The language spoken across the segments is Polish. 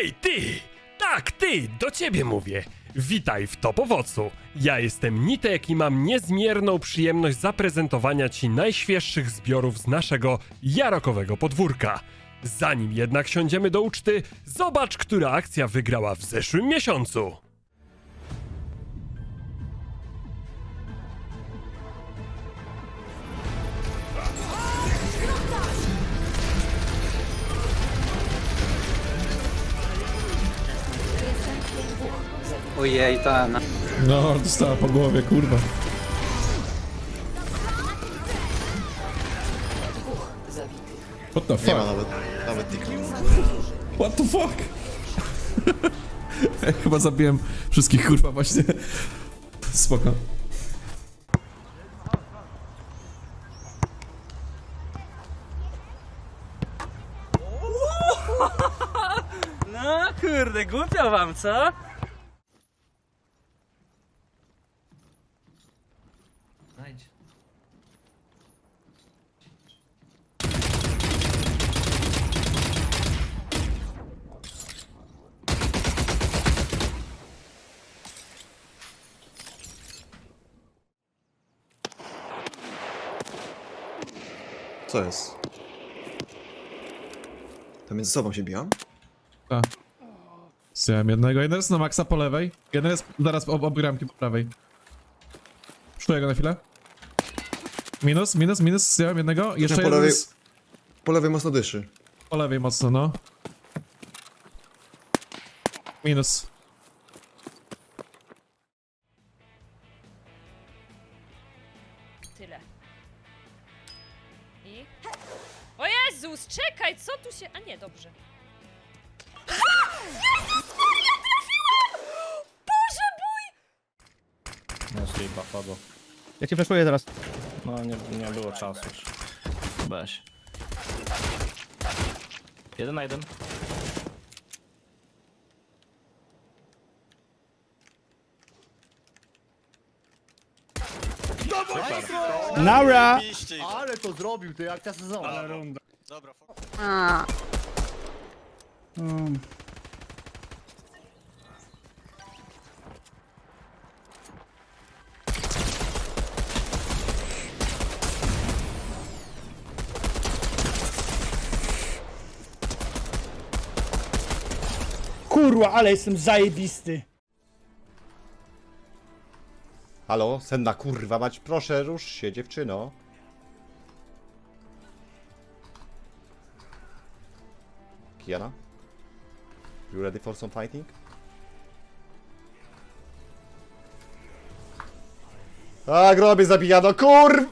Hej, ty! Tak, ty! Do ciebie mówię! Witaj w Top Owocu. Ja jestem Nitek i mam niezmierną przyjemność zaprezentowania ci najświeższych zbiorów z naszego jarokowego podwórka. Zanim jednak siądziemy do uczty, zobacz, która akcja wygrała w zeszłym miesiącu. Ojej, ten. No, dostała po głowie, kurwa. What the Nie ma fuck? nawet, nawet tika. What the fuck? Chyba zabiłem wszystkich, kurwa, właśnie. Spoko. No kurde, głupio wam, co? Co jest? To między sobą się biłam? Tak. Zjałem jednego. Jeden jest na maksa po lewej. Jeden jest zaraz ob, ob bramki po prawej. Czuję go na chwilę. Minus, minus, minus. Zjałem jednego. Jeszcze po jeden lewej- jest Po lewej mocno dyszy. po lewej mocno, no. Minus. I? O Jezus, czekaj, co tu się... A nie, dobrze. Jezus Maria, trafiłam! Boże mój! No, slipa padło. Ja cię flashuję zaraz. No, nie, nie było czasu już. Weź. Jeden na jeden. Nara! Ale to zrobił, ty jak ta sezon. Ale runda. Kurwa, ale jestem zajebisty. Halo, senna kurwa mać, proszę, rusz się, dziewczyno. Kiana? You ready for some fighting? A, grobie zabijano, kurw!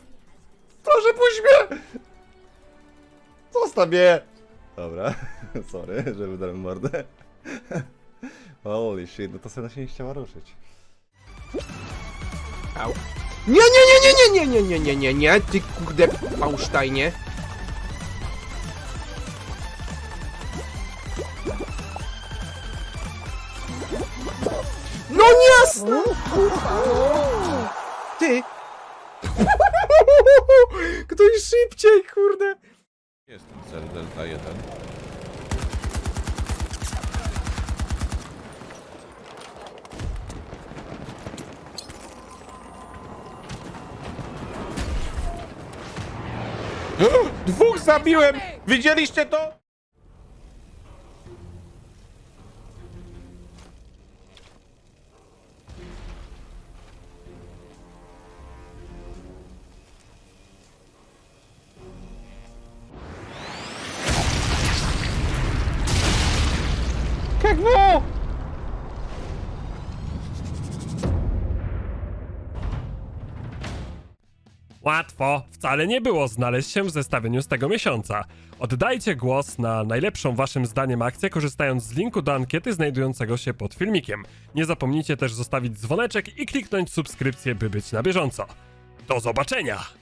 Proszę, puść mnie! Zostaw mnie! Dobra, sorry, że wydałem mordę. Holy shit, no to Sena się nie chciała ruszyć. Nie, nie, nie, nie, nie, nie, nie, nie, nie, nie, nie, ty kurde Paunsteinie. No jasno! Ty! Ktoś szybciej, kurde! Jest cel Delta 1. Dwóch zabiłem! Widzieliście to? Jak! Łatwo, wcale nie było znaleźć się w zestawieniu z tego miesiąca. Oddajcie głos na najlepszą waszym zdaniem akcję, korzystając z linku do ankiety znajdującego się pod filmikiem. Nie zapomnijcie też zostawić dzwoneczek i kliknąć subskrypcję, by być na bieżąco. Do zobaczenia!